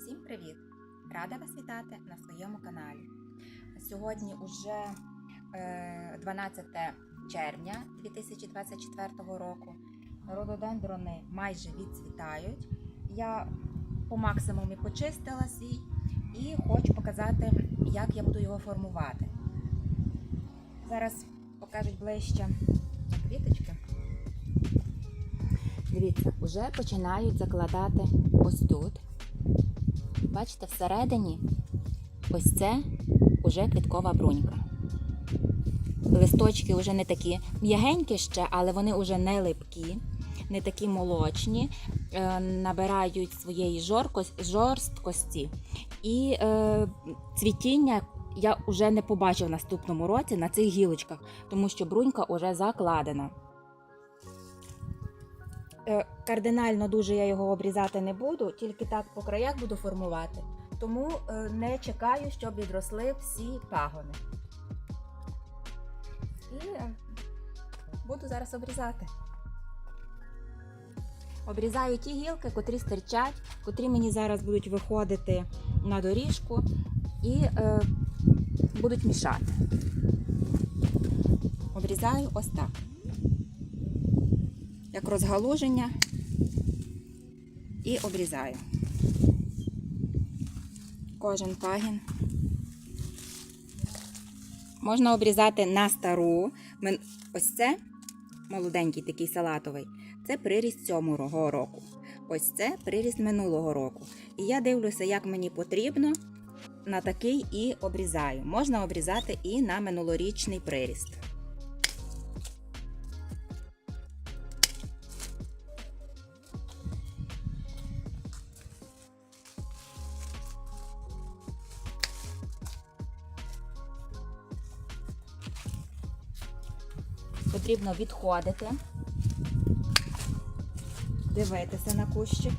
Всім привіт! Рада вас вітати на своєму каналі. Сьогодні уже е, 12 червня 2024 року. Рододендрони майже відцвітають. Я по максимумі почистила свій і хочу показати, як я буду його формувати. Зараз покажуть ближче квіточки. Дивіться, вже починають закладати ось тут. Бачите, всередині ось це вже квіткова брунька. Листочки вже не такі м'ягенькі ще, але вони вже не липкі, не такі молочні, е, набирають своєї жорсткості. І е, цвітіння я вже не побачу в наступному році на цих гілочках, тому що брунька вже закладена. Е, Кардинально дуже я його обрізати не буду, тільки так по краях буду формувати. Тому е, не чекаю, щоб відросли всі пагони. І е, буду зараз обрізати. Обрізаю ті гілки, котрі стирчать, котрі мені зараз будуть виходити на доріжку і е, будуть мішати. Обрізаю ось так як розгалуження і обрізаю. Кожен пагін. Можна обрізати на стару. Ось це молоденький такий салатовий. Це приріст цього року. Ось це приріст минулого року. І я дивлюся, як мені потрібно на такий і обрізаю. Можна обрізати і на минулорічний приріст. Потрібно відходити, дивитися на кущик.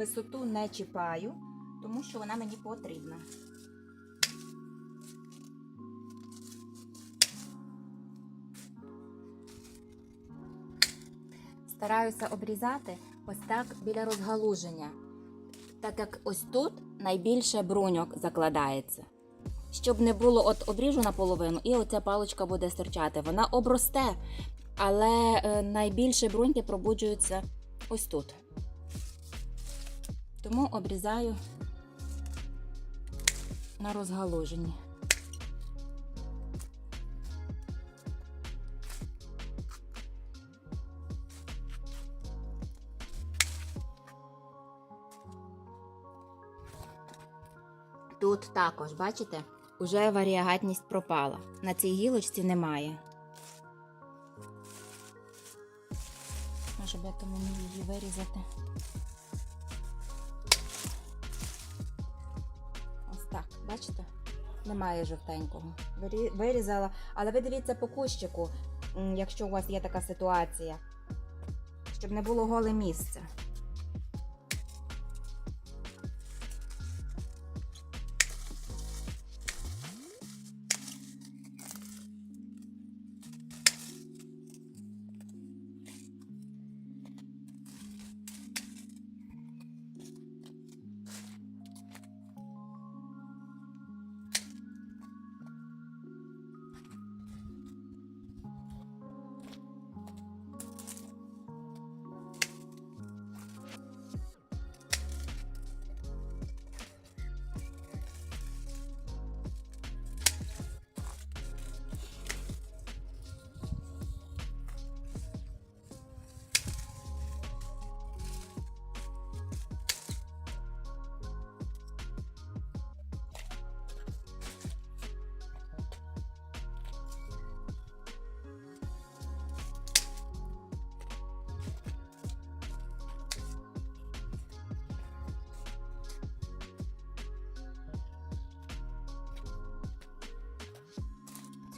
Висоту не чіпаю, тому що вона мені потрібна. Стараюся обрізати ось так біля розгалуження, так як ось тут найбільше бруньок закладається. Щоб не було, от обріжу наполовину, і оця паличка буде стирчати. Вона обросте, але е, найбільше бруньки пробуджуються ось тут. Тому обрізаю на розгалуженні. Тут також, бачите, уже варіагатність пропала. На цій гілочці немає. Може б я тому її вирізати. Бачите? Немає жовтенького. Вирізала. Але ви дивіться по кущику, якщо у вас є така ситуація, щоб не було голе місце.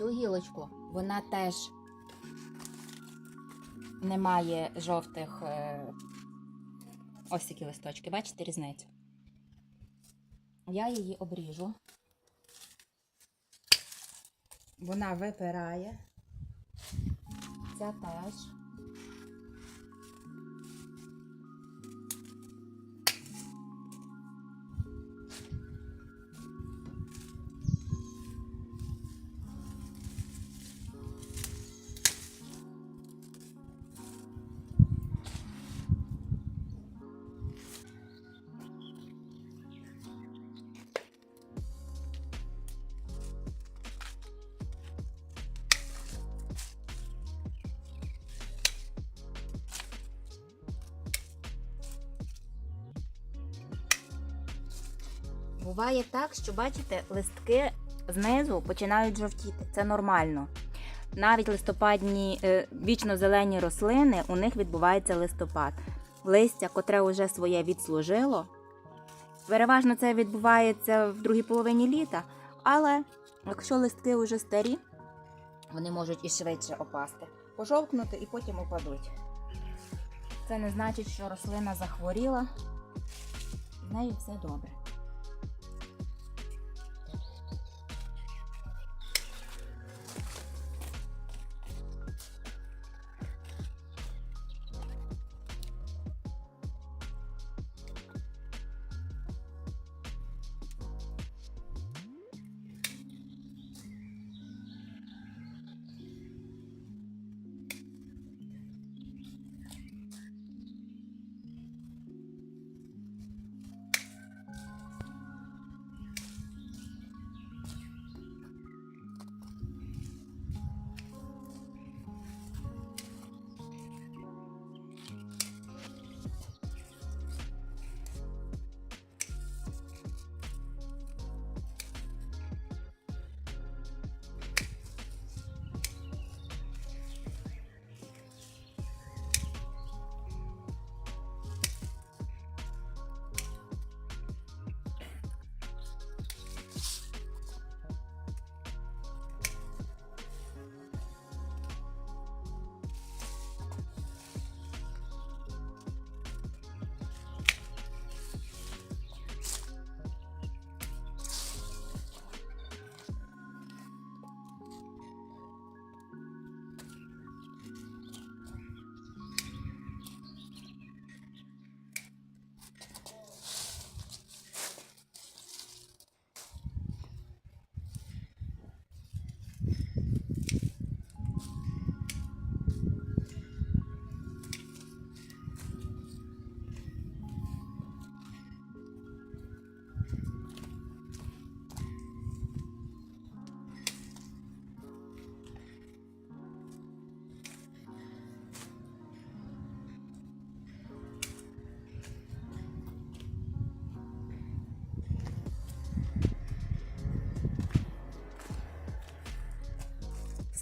Цю гілочку вона теж не має жовтих е, ось такі листочки. Бачите різницю? Я її обріжу. Вона випирає. Ця теж. Буває так, що бачите, листки знизу починають жовтіти. Це нормально. Навіть листопадні е, вічно-зелені рослини, у них відбувається листопад. Листя, котре вже своє відслужило. Переважно це відбувається в другій половині літа, але якщо листки вже старі, вони можуть і швидше опасти, пожовкнути і потім упадуть. Це не значить, що рослина захворіла, з нею все добре.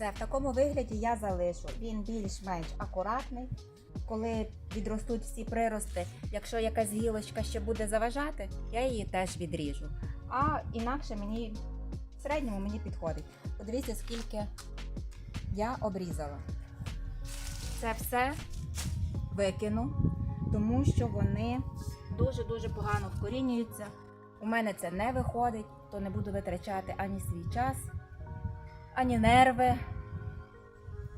Все, в такому вигляді я залишу. Він більш-менш акуратний. Коли відростуть всі прирости, якщо якась гілочка ще буде заважати, я її теж відріжу. А інакше мені в середньому мені підходить. Подивіться, скільки я обрізала. Це все викину, тому що вони дуже-дуже погано вкорінюються. У мене це не виходить, то не буду витрачати ані свій час, ані нерви,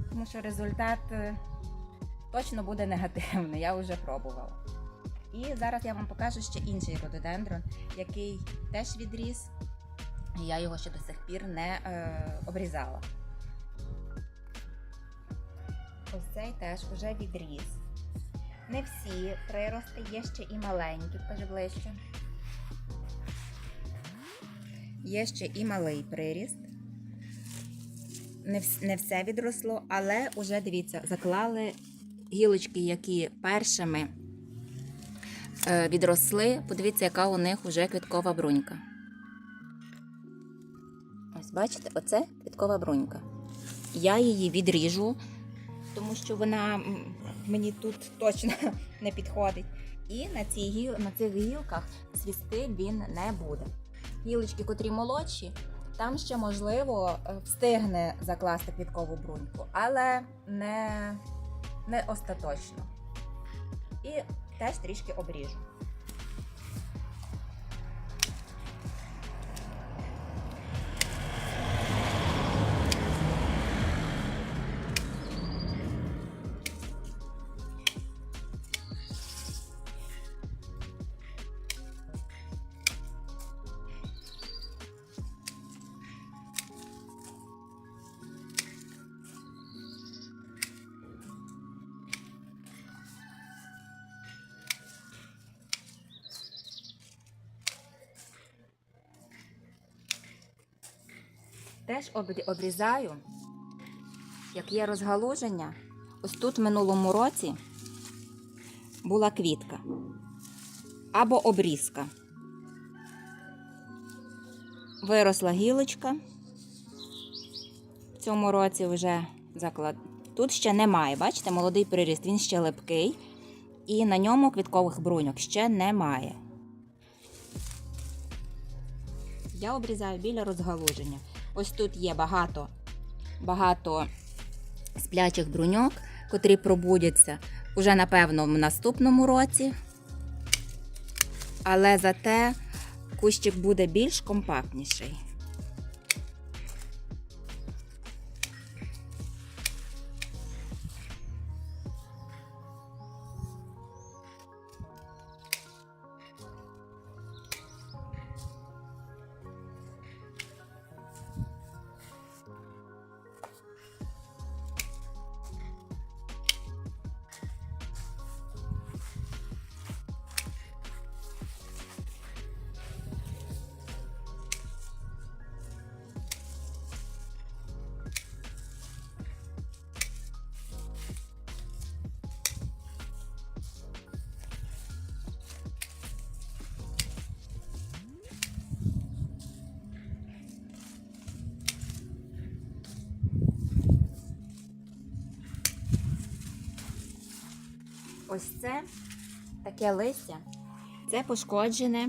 тому що результат е, точно буде негативний, я вже пробувала. І зараз я вам покажу ще інший рододендрон, який теж відріс, і я його ще до сих пір не е, обрізала. Ось цей теж вже відріс. Не всі прирости, є ще і маленькі, покажи ближче. Є ще і малий приріст. Не, не все відросло, але уже дивіться, заклали гілочки, які першими е, відросли. Подивіться, яка у них вже квіткова брунька. Ось бачите, оце квіткова брунька. Я її відріжу, тому що вона мені тут точно не підходить. І на, цій, на цих гілках цвісти він не буде. Гілочки, котрі молодші, там ще можливо е, встигне закласти квіткову бруньку, але не, не остаточно. І теж трішки обріжу. Теж обрізаю, як є розгалуження. Ось тут в минулому році була квітка або обрізка. Виросла гілочка. В цьому році вже заклад. Тут ще немає, бачите, молодий приріст, він ще липкий, і на ньому квіткових бруньок ще немає. Я обрізаю біля розгалуження. Ось тут є багато, багато сплячих бруньок, котрі пробудяться уже, напевно, в наступному році. Але зате кущик буде більш компактніший. Ось це таке листя. Це пошкоджене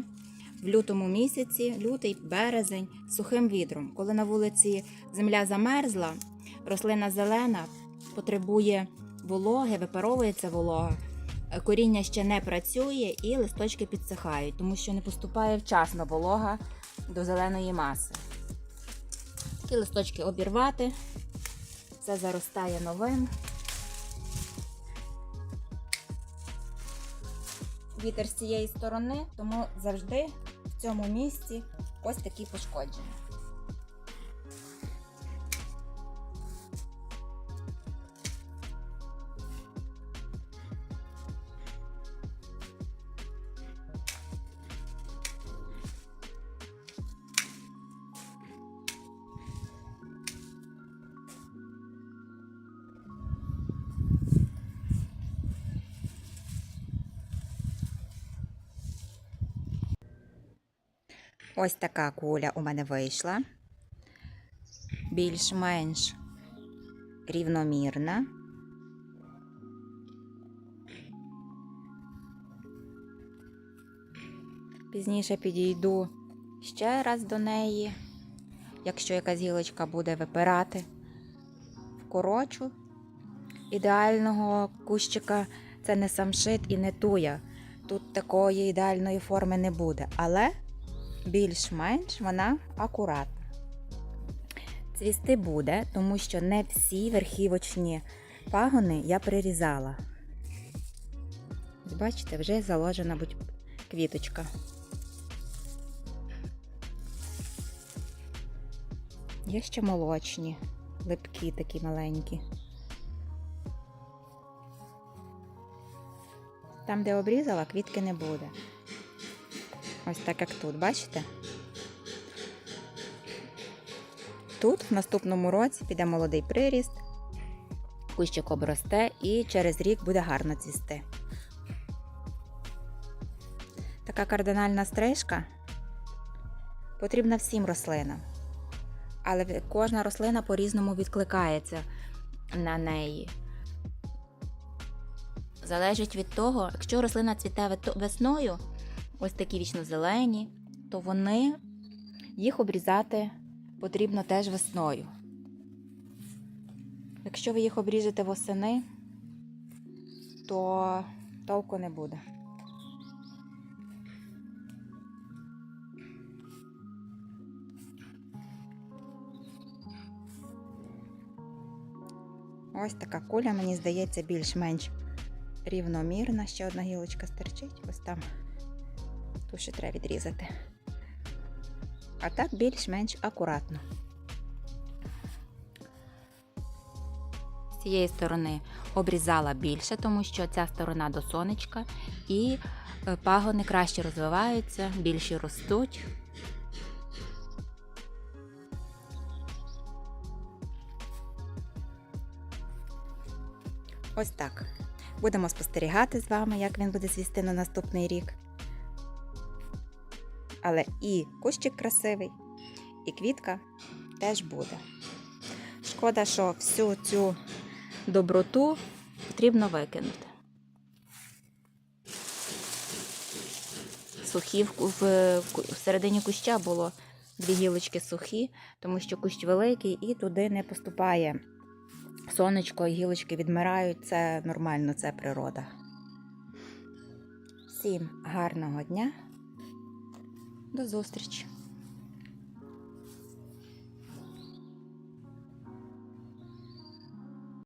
в лютому місяці, лютий, березень, сухим вітром. Коли на вулиці земля замерзла, рослина зелена, потребує вологи, випаровується волога. Коріння ще не працює і листочки підсихають, тому що не поступає вчасно волога до зеленої маси. Такі листочки обірвати, це заростає новим. Вітер з цієї сторони, тому завжди в цьому місці ось такі пошкодження. Ось така куля у мене вийшла. Більш-менш рівномірна. Пізніше підійду ще раз до неї. Якщо якась гілочка буде випирати, вкорочу. Ідеального кущика це не самшит і не туя. Тут такої ідеальної форми не буде. Але більш-менш вона акуратна. Цвісти буде, тому що не всі верхівочні пагони я прирізала. Бачите, вже заложена будь квіточка. Є ще молочні, липкі такі маленькі. Там, де обрізала, квітки не буде. Ось так як тут, бачите? Тут в наступному році піде молодий приріст, кущик обросте і через рік буде гарно цвісти. Така кардинальна стрижка потрібна всім рослинам. Але кожна рослина по-різному відкликається на неї. Залежить від того, якщо рослина цвіте весною, ось такі вічно-зелені, то вони їх обрізати потрібно теж весною. Якщо ви їх обріжете восени, то толку не буде. Ось така куля, мені здається, більш-менш рівномірна. Ще одна гілочка стерчить, ось там. Ту ще треба відрізати. А так більш-менш акуратно. З цієї сторони обрізала більше, тому що ця сторона до сонечка, і е, пагони краще розвиваються, більше ростуть. Ось так. Будемо спостерігати з вами, як він буде цвісти на наступний рік. Але і кущик красивий, і квітка теж буде. Шкода, що всю цю доброту потрібно викинути. Сухі в, середині куща було дві гілочки сухі, тому що кущ великий і туди не поступає сонечко, гілочки відмирають. Це нормально, це природа. Всім гарного дня. До зустрічі!